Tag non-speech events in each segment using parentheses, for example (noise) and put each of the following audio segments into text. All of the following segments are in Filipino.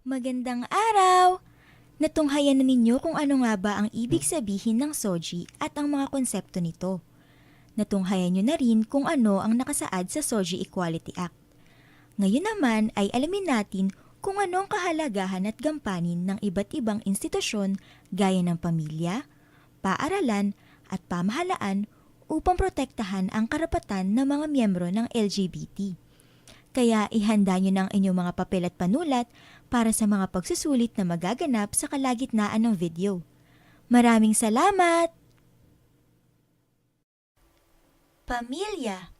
Magandang araw! Natunghayan na ninyo kung ano nga ba ang ibig sabihin ng SOGI at ang mga konsepto nito. Natunghayan nyo na rin kung ano ang nakasaad sa SOGI Equality Act. Ngayon naman ay alamin natin kung ano ang kahalagahan at gampanin ng iba't ibang institusyon gaya ng pamilya, paaralan at pamahalaan upang protektahan ang karapatan ng mga miyembro ng LGBT. Kaya ihanda nyo ng inyong mga papel at panulat para sa mga pagsusulit na magaganap sa kalagitnaan ng video. Maraming salamat! Pamilya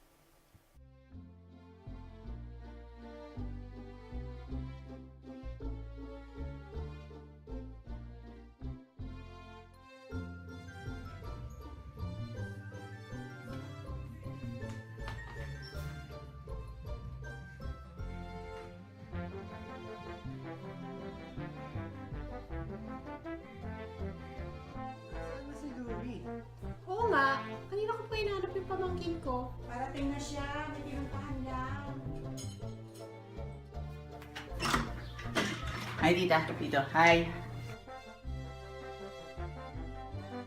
pamangkin ko. Parating na siya, may pinuntahan lang. Hi, tita. Tito. Hi.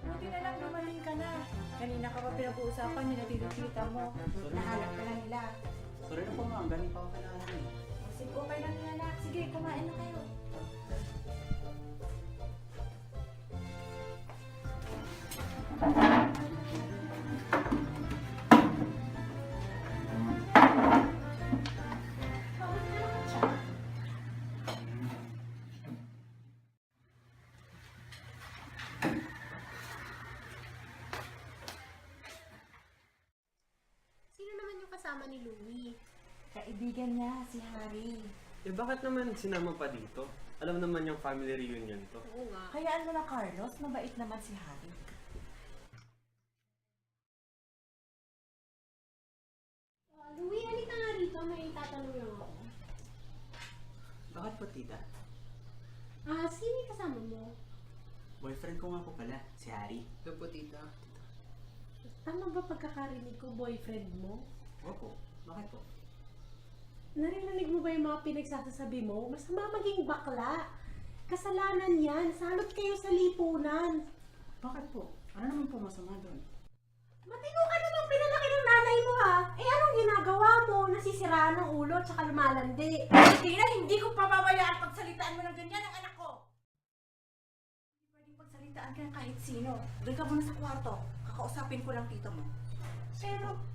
Buti na lang dumating ka na. Kanina ka pa pinag-uusapan nila dito tita mo. Nahanap ka na nila. Sorry na po, ma'am. Galing pa ako kailangan eh. Sige, okay lang nila anak. Sige, kumain na kayo. Kasama ni Louie? Kaibigan niya, si Harry. Eh bakit naman sinama pa dito? Alam naman yung family reunion to. Oo nga. Hayaan mo na Carlos, mabait naman si Harry. Uh, Louie, halika nga rito. May tatanong lang ako. Bakit po, tita? Ah, sino yung kasama mo? Boyfriend ko nga po pala, si Harry. Ito po, tita. Tama ba pagkakarinig ko boyfriend mo? Opo. Bakit po? Narinig mo ba yung mga pinagsasasabi mo? Masama maging bakla. Kasalanan yan. Salot kayo sa lipunan. Bakit po? Ano naman po masama doon? Matino ka naman pinalaki ng nanay mo ha. Eh anong ginagawa mo? Nasisiraan ng ulo at saka lumalandi. Hindi na, hindi ko pababayaan pagsalitaan mo ng ganyan ang anak ko. Hindi pwedeng pagsalitaan ka ng kahit sino. Doon ka muna sa kwarto. Kakausapin ko lang tito mo. Pero,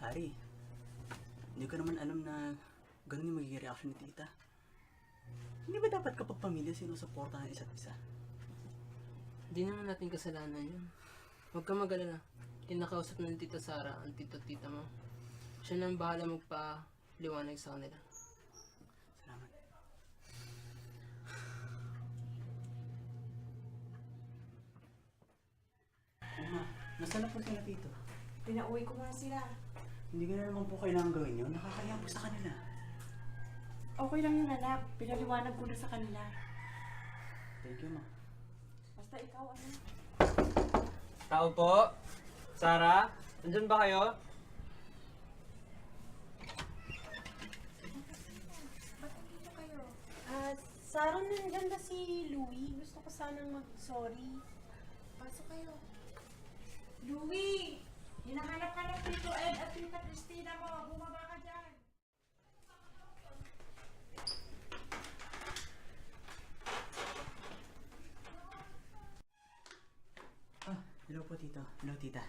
Harry, hindi ko naman alam na ganun yung magiging reaction ni tita. Hindi ba dapat kapag pamilya sinusuportahan ang isa't isa? Hindi naman natin kasalanan yun. Huwag ka mag-alala. Kinakausap na ni Tita Sara ang tito at tita mo. Siya na ang bahala magpa-liwanag sa kanila. Salamat. Uma, nasaan na po sila tito? Pinauwi ko muna sila. Hindi ko na naman po kailangan gawin yun. Nakakaya po sa kanila. Okay lang yun anak. Pinaliwanag ko na sa kanila. Thank you, ma. Basta ikaw ano. Tao po? Sarah? Nandyan ba kayo? Ba't nandito kayo? ah, Sarah, nandyan na si Louie. Gusto ko sanang mag-sorry. Pasok kayo. Louie! Hinahanap ka ng Tito Ed at Tita Christina mo. Bumaba ka dyan. Ah, hello po tito. Hello tita.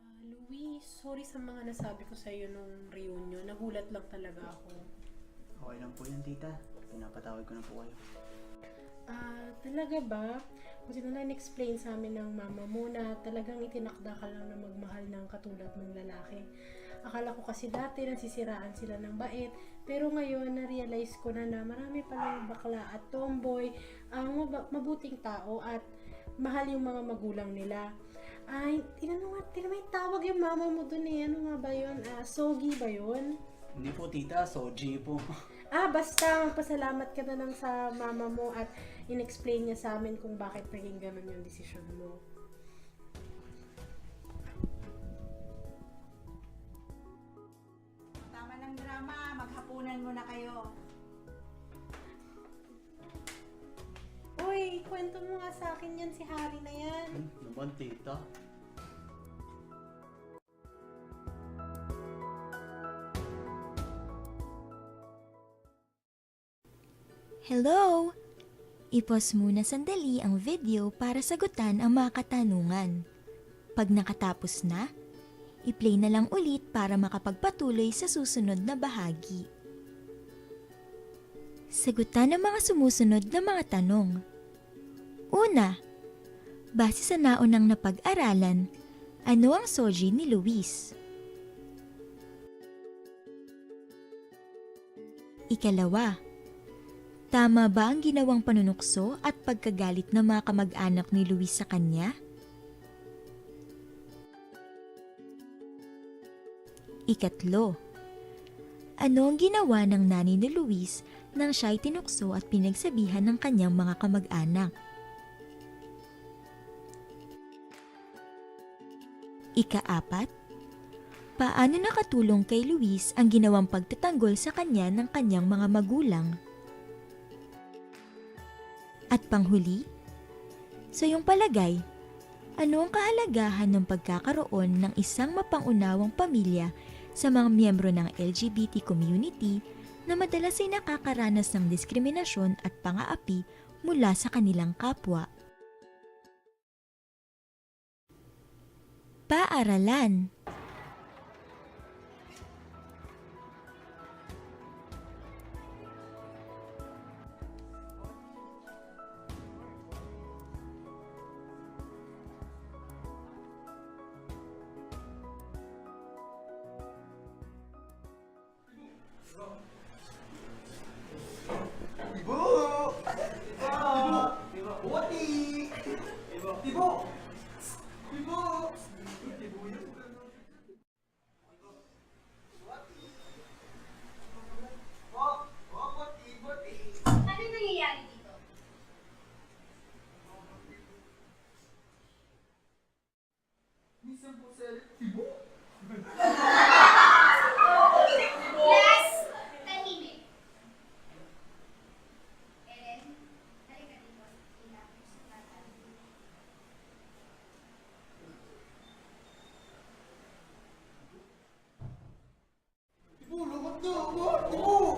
Ah, Louie, sorry sa mga nasabi ko sa iyo nung reunion. Nagulat lang talaga ako. Okay lang po yan tita. Pinapatawad ko na po kayo. Ah, talaga ba? Kasi na explain sa amin ng mama mo na talagang itinakda ka lang na magmahal ng katulad mong lalaki. Akala ko kasi dati nasisiraan sila ng bait, pero ngayon na-realize ko na na marami palang bakla at tomboy ang mab- mabuting tao at mahal yung mga magulang nila. Ay, tinanong nga, tinanong may tawag yung mama mo dun eh. Ano nga ba yun? Ah, sogi ba yun? Hindi po tita, soji po. (laughs) Ah, basta pasalamat ka na lang sa mama mo at in-explain niya sa amin kung bakit naging ganun yung desisyon mo. Maghapunan muna kayo. Uy, kwento mo nga sa akin yan si Harry na yan. Hmm, naman tita. Hello! Ipos muna sandali ang video para sagutan ang mga katanungan. Pag nakatapos na, i-play na lang ulit para makapagpatuloy sa susunod na bahagi. Sagutan ang mga sumusunod na mga tanong. Una, base sa naunang napag-aralan, ano ang soji ni Luis? Ikalawa, Tama ba ang ginawang panunukso at pagkagalit ng mga kamag-anak ni Luis sa kanya? Ikatlo, ano ang ginawa ng nani ni Luis nang siya'y tinukso at pinagsabihan ng kanyang mga kamag-anak? Ikaapat, paano nakatulong kay Luis ang ginawang pagtatanggol sa kanya ng kanyang mga magulang? At panghuli, sa iyong palagay, ano ang kahalagahan ng pagkakaroon ng isang mapangunawang pamilya sa mga miyembro ng LGBT community na madalas ay nakakaranas ng diskriminasyon at pang-aapi mula sa kanilang kapwa? Paaralan Ano Socorro!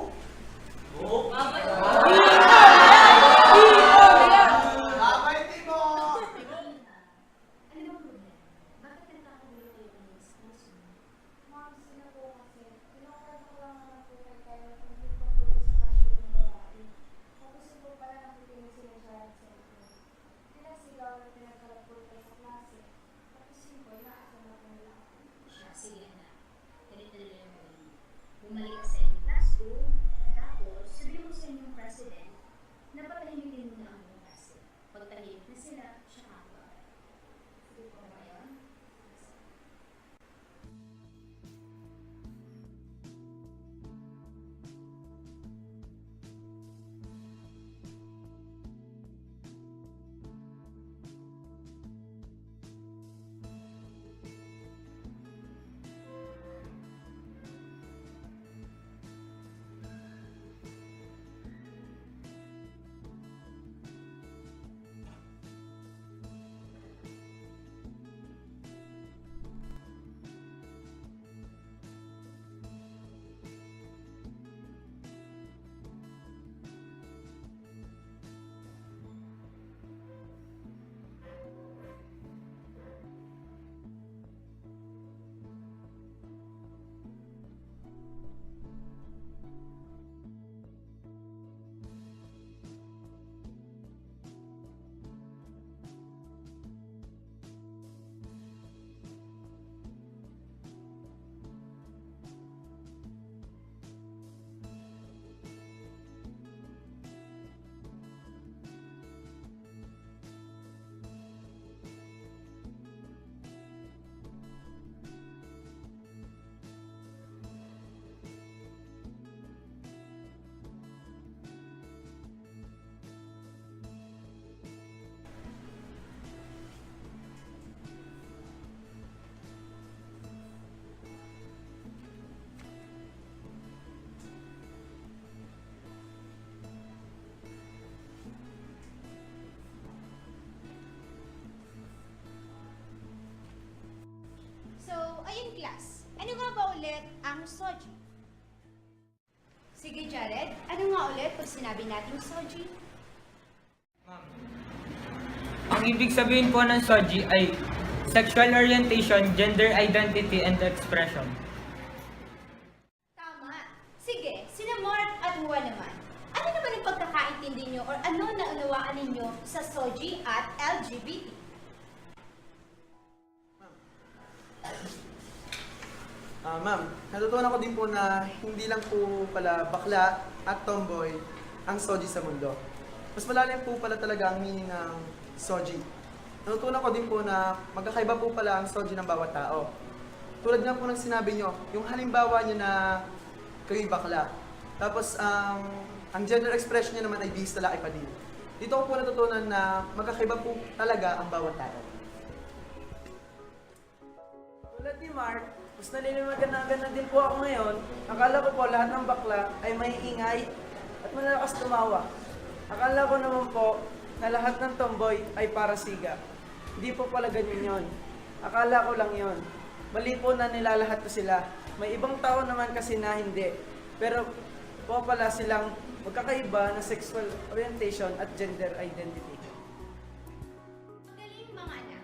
In class, ano nga ba ulit ang Soji? Sige Jared, ano nga ulit pag sinabi nating Soji? Ang ibig sabihin po ng SOGI ay sexual orientation, gender identity, and expression. Po na hindi lang po pala bakla at tomboy ang soji sa mundo. Mas malalim po pala talaga ang meaning ng soji. Natutunan ko din po na magkakaiba po pala ang soji ng bawat tao. Tulad nga po ng sinabi nyo, yung halimbawa nyo na kayo'y bakla. Tapos ang ang gender expression niya naman ay bihis lalaki pa din. Dito ko po natutunan na magkakaiba po talaga ang bawat tao. Tulad ni Mark, mas nalilimagan na din po ako ngayon. Akala ko po lahat ng bakla ay may ingay at malalakas tumawa. Akala ko naman po na lahat ng tomboy ay para siga. Hindi po pala ganyan yon. Akala ko lang yon. Mali po na nilalahat ko sila. May ibang tao naman kasi na hindi. Pero po pala silang magkakaiba na sexual orientation at gender identity. Magaling mga anak.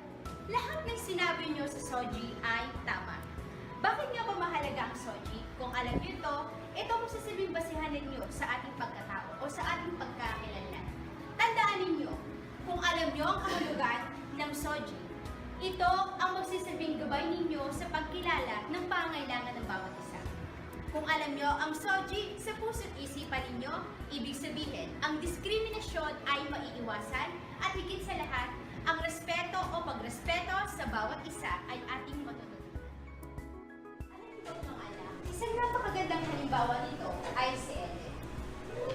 Lahat ng sinabi nyo sa Soji ay tama. Bakit nga ba mahalaga ang Soji? Kung alam nyo ito, ito ang masasabing basihan ninyo sa ating pagkatao o sa ating pagkakakilanlan. Tandaan ninyo, kung alam nyo ang kahulugan ng Soji, ito ang magsasabing gabay ninyo sa pagkilala ng pangailangan ng bawat isa. Kung alam nyo ang Soji sa puso't isipan ninyo, ibig sabihin, ang diskriminasyon ay maiiwasan at higit sa lahat, ang respeto o pagrespeto sa bawat isa ay ating matutunan. Ba mga anak, isang napakagandang halimbawa nito ay si Ellen.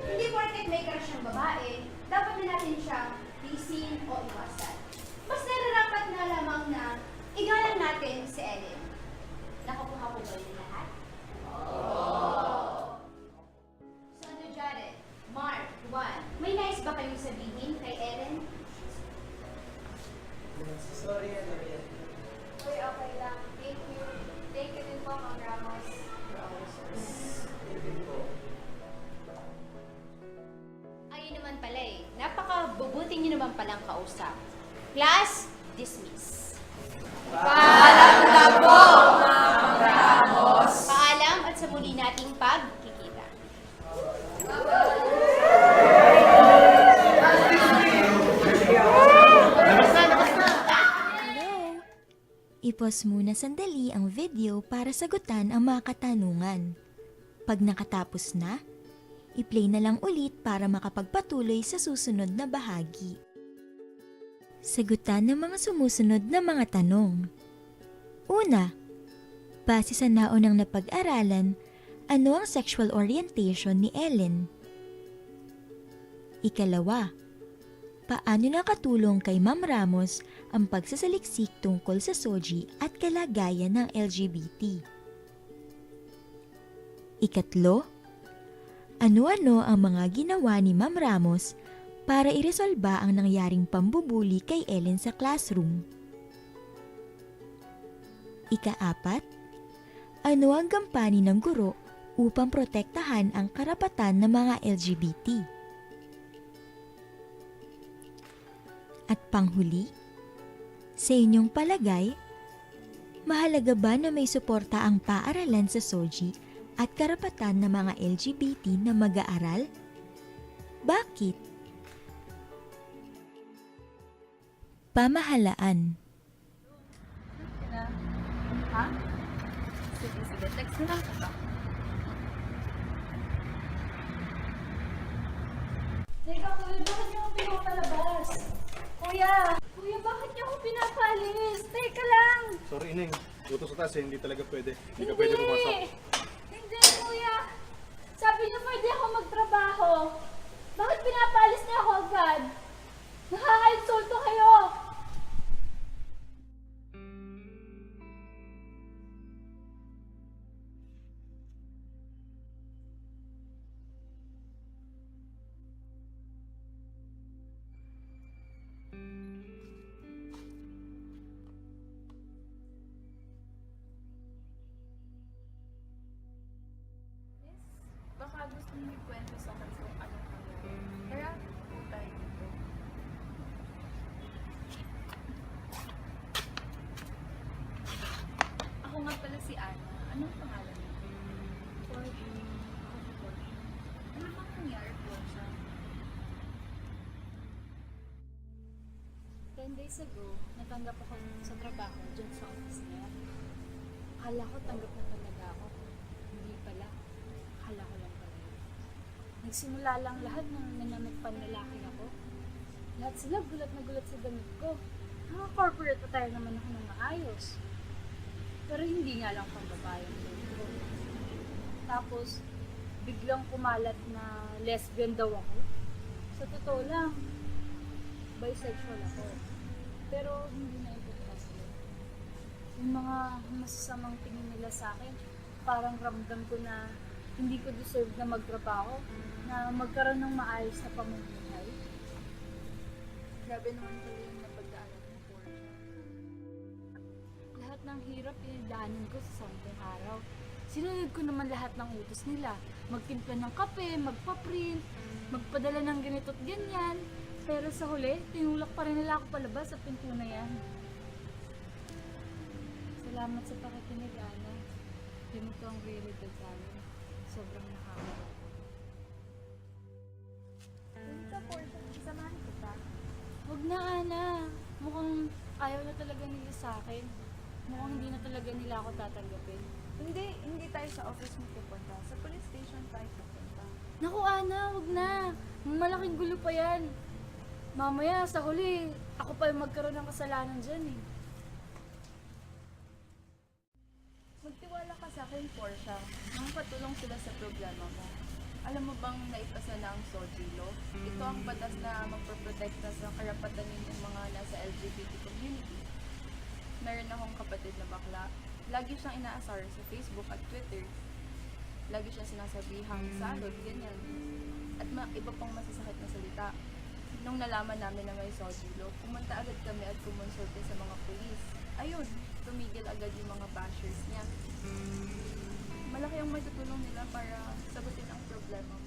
Hindi porket may crush siyang babae, dapat na natin siyang tiisin o iwasan. Mas nararapat na lamang na igalang natin si Ellen. Nakukuha ko ba yun lahat? So ano Jared, Mark, Juan, may nais ba kayong sabihin kay Ellen? Sorry, ano yan. Uy, okay lang. Thank you. Thank you din po, Ma'am Ramos. Ayun naman pala eh. Napakabubuti niyo naman palang kausap. Class, dismiss. Paalam na po, Ma'am Ramos. Paalam at sa muli nating pagkikita. Hello! Ipos muna sandali ang video para sagutan ang mga katanungan. Pag nakatapos na, i-play na lang ulit para makapagpatuloy sa susunod na bahagi. Sagutan ng mga sumusunod na mga tanong. Una, base sa naunang napag-aralan, ano ang sexual orientation ni Ellen? Ikalawa, paano nakatulong kay Ma'am Ramos ang pagsasaliksik tungkol sa SOGI at kalagayan ng LGBT. Ikatlo, ano-ano ang mga ginawa ni Ma'am Ramos para iresolba ang nangyaring pambubuli kay Ellen sa classroom. Ikaapat, ano ang gampanin ng guro upang protektahan ang karapatan ng mga LGBT? At panghuli, sa inyong palagay, mahalaga ba na may suporta ang paaralan sa SOGI at karapatan ng mga LGBT na mag-aaral? Bakit? Pamahalaan Ha? Sige, sige. Text na lang kita. Teka, kuya, bakit niyo ako pinapalabas? Kuya! Kuya, bakit niyo ako pinapalis? Teka lang! Sorry, Ineng. Utos sa taas eh, hindi talaga pwede. Hindi ka pwede pumasok. Hindi, kuya! Sabi niyo pwede ako magtrabaho. Bakit pinapalis niyo ako agad? Nakaka-insulto kayo! May kwento sa akin kung anong nangyari. Kaya, po tayo dito. Ako nga pala si Ana. Anong pangalan si Portia. Ano bang nangyari, Portia? Ten days ago, natanggap ako sa trabaho dyan sa office niya. Akala ko tanggap na talaga ako. Hindi pala. Akala ko lang pala. yun. Nagsimula lang lahat nung nanamit panlalaki ako. Lahat sila gulat na gulat sa damit ko. Mga corporate attire naman ako ng maayos. Pero hindi nga lang pang babae ko. Tapos, biglang kumalat na lesbian daw ako. Sa totoo lang, bisexual ako. Pero hindi na importante. Yung mga masasamang tingin nila sa akin, parang ramdam ko na hindi ko deserve na magtrabaho, na magkaroon ng maayos na pamumuhay. Grabe naman pala yung napagdaanan mo, Portia. Lahat ng hirap pinagdaanan ko sa sampung araw. Sinunod ko naman lahat ng utos nila. Magtimpla ng kape, magpa-print, magpadala ng ganito't ganyan. Pero sa huli, tinulak pa rin nila ako palabas sa pinto na yan. Salamat sa pakikinig, Ana. Ganito ang realidad sa amin. Sobrang nakakatawa. Na, Ana. Mukhang ayaw na talaga nila sa akin. Mukhang hindi na talaga nila ako tatanggapin. Hindi, hindi tayo sa office mo pupunta. Sa police station tayo pupunta. Naku, Ana, wag na. Malaking gulo pa yan. Mamaya, sa huli, ako pa yung magkaroon ng kasalanan dyan eh. Magtiwala ka sa akin, Portia. Nang patulong sila sa problema mo. Alam mo bang naipasa na ang SOGI law? Ito ang batas na magpaprotekta sa karapatan ninyong mga nasa LGBT community. Meron akong kapatid na bakla. Lagi siyang inaasar sa Facebook at Twitter. Lagi siyang sinasabihang salot, ganyan. At ma- iba pang masasakit na salita. Nung nalaman namin na may SOGI law, pumunta agad kami at kumonsulta sa mga pulis. Ayun, tumigil agad yung mga bashers niya. Malaki ang matutulong nila para sagutin problema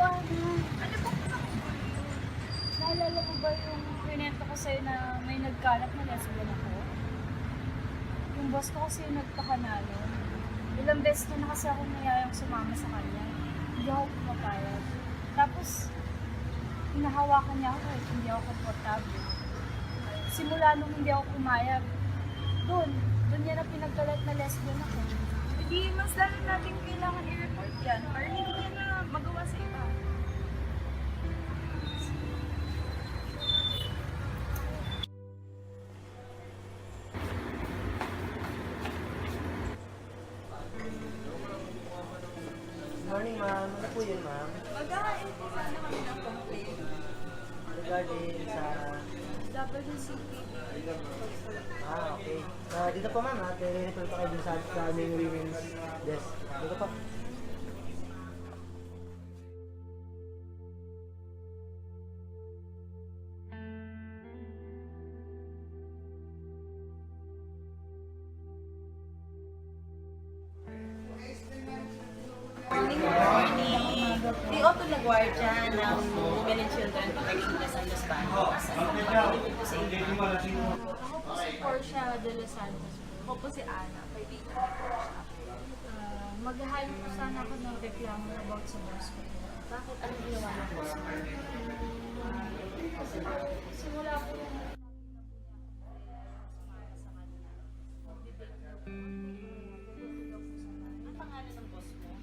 Ana. Ano ba Naalala mo ba yung kwento ko sa'yo na may nagkalat na lesbian ako? Yung boss ko kasi yung nagpakanalo. Ilang beses na na kasi ako nayayang sumama sa kanya. Hindi ako pumapayag. Tapos, hinahawakan niya ako eh, hindi ako komportable. Simula nung hindi ako pumayag, doon, doon niya na pinagkalat na lesbian ako. Hindi, mas lalo natin kailangan i-report yan para Morning, ma'am. Ano po yun, ma'am? Mag-aain po sana kami ng complaint. Regarding sa... WCPD. Ah, okay. Ah, dito po, ma'am. At i-refer pa kayo dun sa aming women's desk. Dito po. Simula po yung Ang pangalan ng boss mo?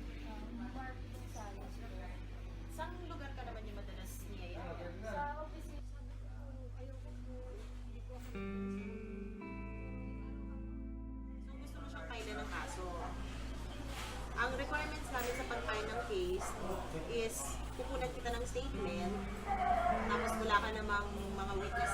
Mark Gonzalez. Saan lugar ka naman yung madalas niyayaan? Sa office, sabi ayoko po, hindi ko ako So gusto mo siyang kailan ng kaso? Ang requirements namin sa pag-file ng case is kukunan kita ng statement, mga witnesses,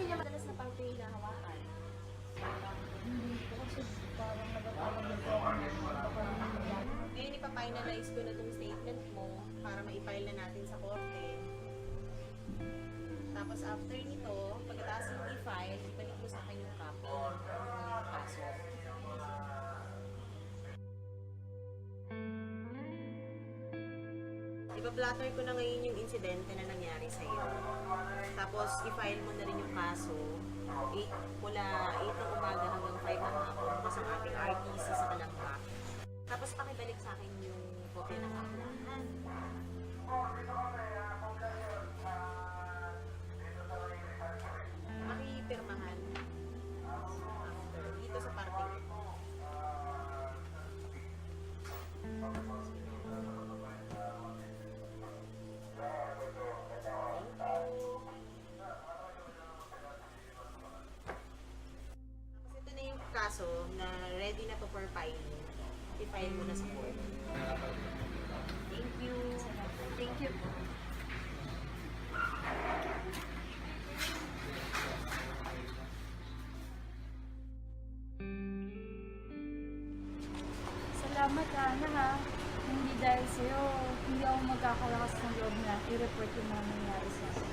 Saan sila madalas na parte hinahawakan? Hindi ko kasi parang ng baka Ngayon ipafinalize ko na itong statement mo para ma-file na natin sa korte. Tapos after nito, pagkatapos yung i-file, Iba-blatter ko na ngayon yung insidente na nangyari sa iyo. Tapos i-file mo na rin yung kaso. Eight, mula 8 ng umaga hanggang 5 ng hapon bukas ang ating RTC sa Kalamba. Tapos pakibalik sa akin yung kopya ng akla. I-file mo na sa court. Thank you. Thank you. Salamat Ana ha. Hindi dahil sa'yo, hindi ako magkakalakas ng loob na i-report yung mga nangyari sa akin.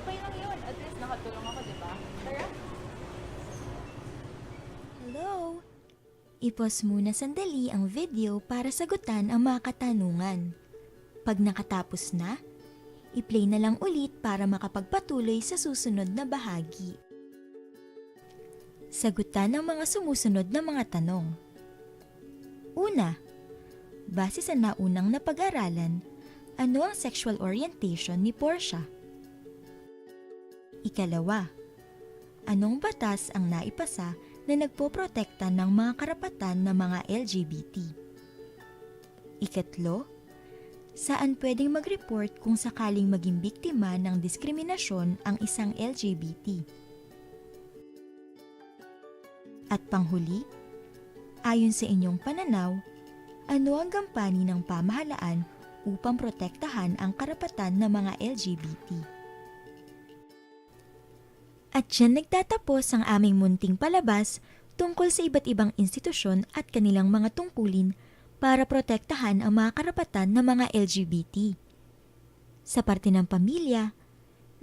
Okay lang yun. At least nakatulong ako, di ba? Tara. Hello? Ipos muna sandali ang video para sagutan ang mga katanungan. Pag nakatapos na, i-play na lang ulit para makapagpatuloy sa susunod na bahagi. Sagutan ang mga sumusunod na mga tanong. Una, base sa naunang napag-aralan, ano ang sexual orientation ni Portia? Ikalawa, anong batas ang naipasa na nagpoprotekta ng mga karapatan ng mga LGBT? Ikatlo, saan pwedeng mag-report kung sakaling maging biktima ng diskriminasyon ang isang LGBT? At panghuli, ayon sa inyong pananaw, ano ang gampani ng pamahalaan upang protektahan ang karapatan ng mga LGBT? At dyan nagtatapos ang aming munting palabas tungkol sa iba't ibang institusyon at kanilang mga tungkulin para protektahan ang mga karapatan ng mga LGBT. Sa parte ng pamilya,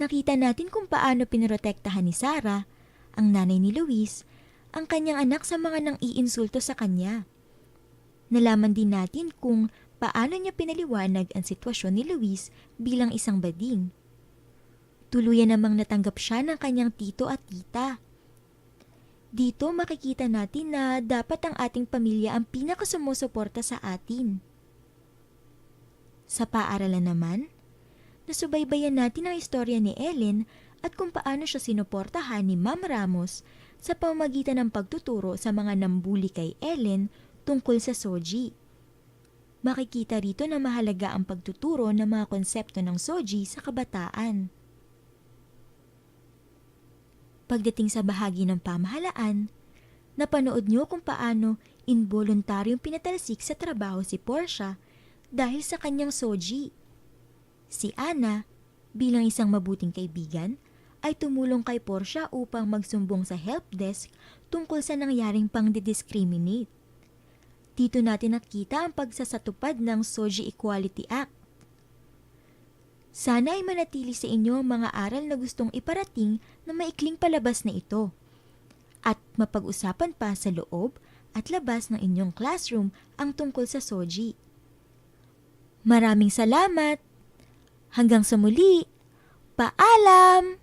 nakita natin kung paano pinoprotektahan ni Sarah, ang nanay ni Luis, ang kanyang anak sa mga nang iinsulto sa kanya. Nalaman din natin kung paano niya pinaliwanag ang sitwasyon ni Luis bilang isang bading. Tuluyan namang natanggap siya ng kanyang tito at tita. Dito makikita natin na dapat ang ating pamilya ang pinakasumusuporta sa atin. Sa paaralan naman, nasubaybayan natin ang istorya ni Ellen at kung paano siya sinuportahan ni Ma'am Ramos sa pamamagitan ng pagtuturo sa mga nambuli kay Ellen tungkol sa soji. Makikita rito na mahalaga ang pagtuturo ng mga konsepto ng soji sa kabataan. Pagdating sa bahagi ng pamahalaan, napanood niyo kung paano involuntaryong pinatalsik sa trabaho si Portia dahil sa kanyang soji. Si Anna, bilang isang mabuting kaibigan, ay tumulong kay Portia upang magsumbong sa help desk tungkol sa nangyaring pang-discriminate. Dito natin nakita ang pagsasatupad ng Soji Equality Act. Sana ay manatili sa inyo ang mga aral na gustong iparating na maikling palabas na ito. At mapag-usapan pa sa loob at labas ng inyong classroom ang tungkol sa Soji. Maraming salamat! Hanggang sa muli! Paalam!